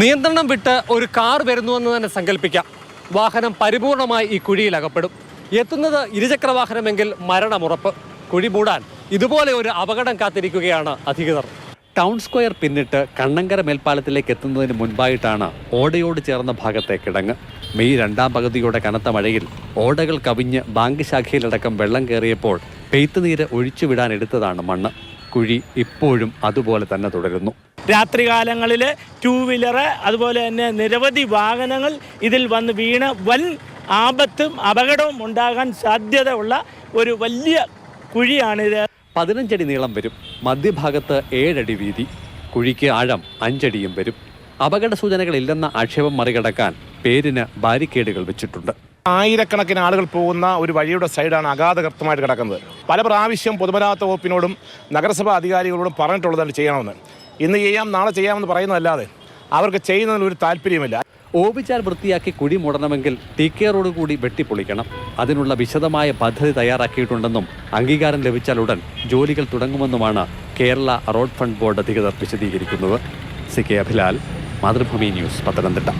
നിയന്ത്രണം വിട്ട് ഒരു കാർ വരുന്നുവെന്ന് തന്നെ സങ്കല്പിക്കാം വാഹനം പരിപൂർണമായി ഈ കുഴിയിൽ അകപ്പെടും. എത്തുന്നത് ഇരുചക്ര വാഹനമെങ്കിൽ മരണമുറപ്പ്. കുഴി മൂടാൻ ഇതുപോലെ ഒരു അപകടം കാത്തിരിക്കുകയാണ് അധികൃതർ. ടൗൺ സ്ക്വയർ പിന്നിട്ട് കണ്ണങ്കര മേൽപ്പാലത്തിലേക്ക് എത്തുന്നതിന് മുൻപായിട്ടാണ് ഓടയോട് ചേർന്ന ഭാഗത്തെ കിടങ്ങ്. മെയ് രണ്ടാം പകുതിയുടെ കനത്ത മഴയിൽ ഓടകൾ കവിഞ്ഞ് ബാങ്ക് ശാഖയിലടക്കം വെള്ളം കയറിയപ്പോൾ പെയ്ത്തുനീര് ഒഴിച്ചുവിടാൻ എടുത്തതാണ് മണ്ണ്. കുഴി ഇപ്പോഴും അതുപോലെ തന്നെ തുടരുന്നു. രാത്രികാലങ്ങളിൽ ടൂ വീലർ അതുപോലെ തന്നെ നിരവധി വാഹനങ്ങൾ ഇതിൽ വന്ന് വീണ് വൻ ആപത്തും അപകടവും ഉണ്ടാകാൻ സാധ്യത ഉള്ള ഒരു വലിയ കുഴിയാണിത് പതിനഞ്ചടി നീളം വരും മധ്യഭാഗത്ത് ഏഴടി വീതി കുഴിക്ക് ആഴം അഞ്ചടിയും വരും. അപകട സൂചനകളില്ലെന്ന ആക്ഷേപം മറികടക്കാൻ പേരിന് ബാരിക്കേഡുകൾ വെച്ചിട്ടുണ്ട്. ആയിരക്കണക്കിന് ആളുകൾ പോകുന്ന ഒരു വഴിയുടെ സൈഡാണ് അഗാധകൃത്യമായിട്ട് കിടക്കുന്നത്. പല പ്രാവശ്യം പൊതുമരാമത്ത് വകുപ്പിനോടും നഗരസഭാ അധികാരികളോടും പറഞ്ഞിട്ടുള്ളതാണ് ചെയ്യണമെന്ന്. ഇന്ന് ചെയ്യാം നാളെ ചെയ്യാമെന്ന് പറയുന്നതല്ലാതെ അവർക്ക് ചെയ്യുന്നതിൽ ഒരു താല്പര്യമില്ല ഓപിച്ചാൽ വൃത്തിയാക്കി കുഴി മുടണമെങ്കിൽ ടി കെ റോഡ് കൂടി വെട്ടിപ്പൊളിക്കണം. അതിനുള്ള വിശദമായ പദ്ധതി തയ്യാറാക്കിയിട്ടുണ്ടെന്നും അംഗീകാരം ലഭിച്ചാൽ ഉടൻ ജോലികൾ തുടങ്ങുമെന്നുമാണ് കേരള റോഡ് ഫണ്ട് ബോർഡ് അധികൃതർ വിശദീകരിക്കുന്നത്. C K Abhilal Mathrubhumi news Pathanamthitta.